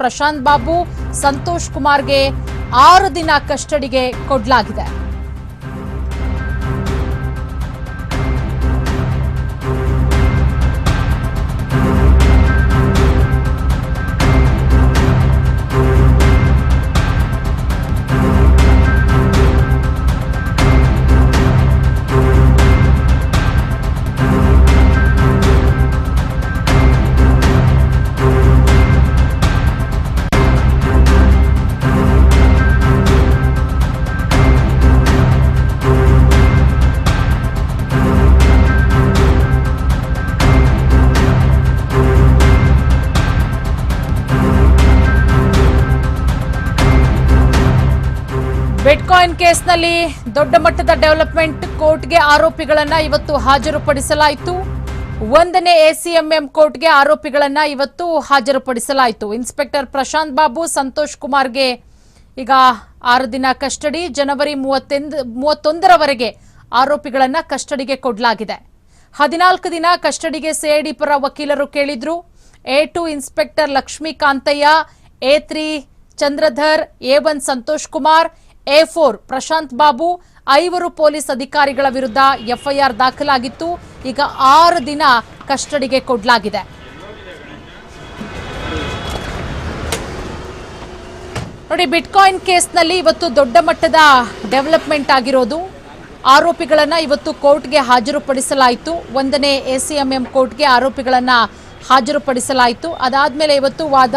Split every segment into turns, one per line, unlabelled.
ಪ್ರಶಾಂತ್ ಬಾಬು ಸಂತೋಷ್ ಕುಮಾರ್ಗೆ ಆರು ದಿನ ಕಸ್ಟಡಿಗೆ ಕೊಡಲಾಗಿದೆ. ಬಿಟ್ಕಾಯಿನ್ ಕೇಸ್ನಲ್ಲಿ ದೊಡ್ಡ ಮಟ್ಟದ ಡೆವಲಪ್ಮೆಂಟ್ ಕೋರ್ಟ್ಗೆ ಆರೋಪಿಗಳನ್ನ ಇವತ್ತು ಹಾಜರುಪಡಿಸಲಾಯಿತು. ಒಂದನೇ ಎಸಿಎಂಎಂ ಕೋರ್ಟ್ಗೆ ಆರೋಪಿಗಳನ್ನ ಇವತ್ತು ಹಾಜರುಪಡಿಸಲಾಯಿತು. ಇನ್ಸ್ಪೆಕ್ಟರ್ ಪ್ರಶಾಂತ್ ಬಾಬು, ಸಂತೋಷ್ ಕುಮಾರ್ಗೆ ಈಗ ಆರು ದಿನ ಕಸ್ಟಡಿ. ಜನವರಿ ಮೂವತ್ತೆಂದು, ಮೂವತ್ತೊಂದರವರೆಗೆ ಆರೋಪಿಗಳನ್ನ ಕಸ್ಟಡಿಗೆ ಕೊಡಲಾಗಿದೆ. ಹದಿನಾಲ್ಕು ದಿನ ಕಸ್ಟಡಿಗೆ ಸಿಐಡಿ ಪರ ವಕೀಲರು ಕೇಳಿದ್ರು. A two inspector Lakshmikantaiah A three Chandradhar A one Santosh Kumar A four Prashant Babu, ಐವರು ಪೊಲೀಸ್ ಅಧಿಕಾರಿಗಳ ವಿರುದ್ಧ ಎಫ್ಐಆರ್ ದಾಖಲಾಗಿತ್ತು. ಈಗ ಆರು ದಿನ ಕಸ್ಟಡಿಗೆ ಕೊಡಲಾಗಿದೆ. ನೋಡಿ, ಬಿಟ್ಕಾಯಿನ್ ಕೇಸ್ನಲ್ಲಿ ಇವತ್ತು ದೊಡ್ಡ ಮಟ್ಟದ ಡೆವಲಪ್ಮೆಂಟ್ ಆಗಿರೋದು. ಆರೋಪಿಗಳನ್ನು ಇವತ್ತು ಕೋರ್ಟ್ಗೆ ಹಾಜರುಪಡಿಸಲಾಯಿತು. ಒಂದನೇ ಎಸಿಎಂಎಂ ಕೋರ್ಟ್ಗೆ ಆರೋಪಿಗಳನ್ನು ಹಾಜರುಪಡಿಸಲಾಯಿತು. ಅದಾದಮೇಲೆ ಇವತ್ತು ವಾದ,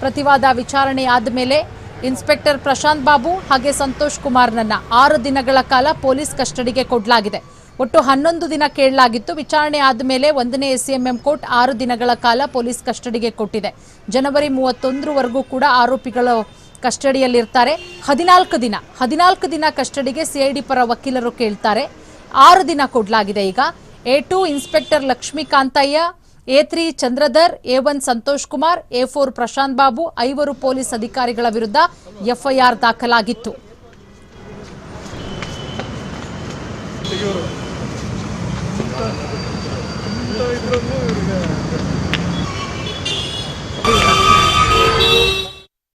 ಪ್ರತಿವಾದ ವಿಚಾರಣೆ ಆದಮೇಲೆ ಇನ್ಸ್ಪೆಕ್ಟರ್ ಪ್ರಶಾಂತ್ ಬಾಬು ಹಾಗೆ ಸಂತೋಷ್ ಕುಮಾರ್ನನ್ನ ಆರು ದಿನಗಳ ಕಾಲ ಪೊಲೀಸ್ ಕಸ್ಟಡಿಗೆ ಕೊಡಲಾಗಿದೆ. ಒಟ್ಟು ಹನ್ನೊಂದು ದಿನ ಕೇಳಲಾಗಿತ್ತು. ವಿಚಾರಣೆ ಆದಮೇಲೆ ಒಂದನೇ ಎಸ್ಸಿಎಂಎಂ ಕೋರ್ಟ್ ಆರು ದಿನಗಳ ಕಾಲ ಪೊಲೀಸ್ ಕಸ್ಟಡಿಗೆ ಕೊಟ್ಟಿದೆ. ಜನವರಿ ಮೂವತ್ತೊಂದರವರೆಗೂ ಕೂಡ ಆರೋಪಿಗಳು ಕಸ್ಟಡಿಯಲ್ಲಿರ್ತಾರೆ. ಹದಿನಾಲ್ಕು ದಿನ ಹದಿನಾಲ್ಕು ದಿನ ಕಸ್ಟಡಿಗೆ ಸಿಐಡಿ ಪರ ವಕೀಲರು ಕೇಳ್ತಾರೆ. ಆರು ದಿನ ಕೊಡಲಾಗಿದೆ ಈಗ. A inspector Lakshmikantaiah A three Chandradhar, A one Santosh Kumar, A four Prashant Babu ಐವರು ಪೊಲೀಸ್ ಅಧಿಕಾರಿಗಳ ವಿರುದ್ಧ ಎಫ್ಐಆರ್ ದಾಖಲಾಗಿತ್ತು.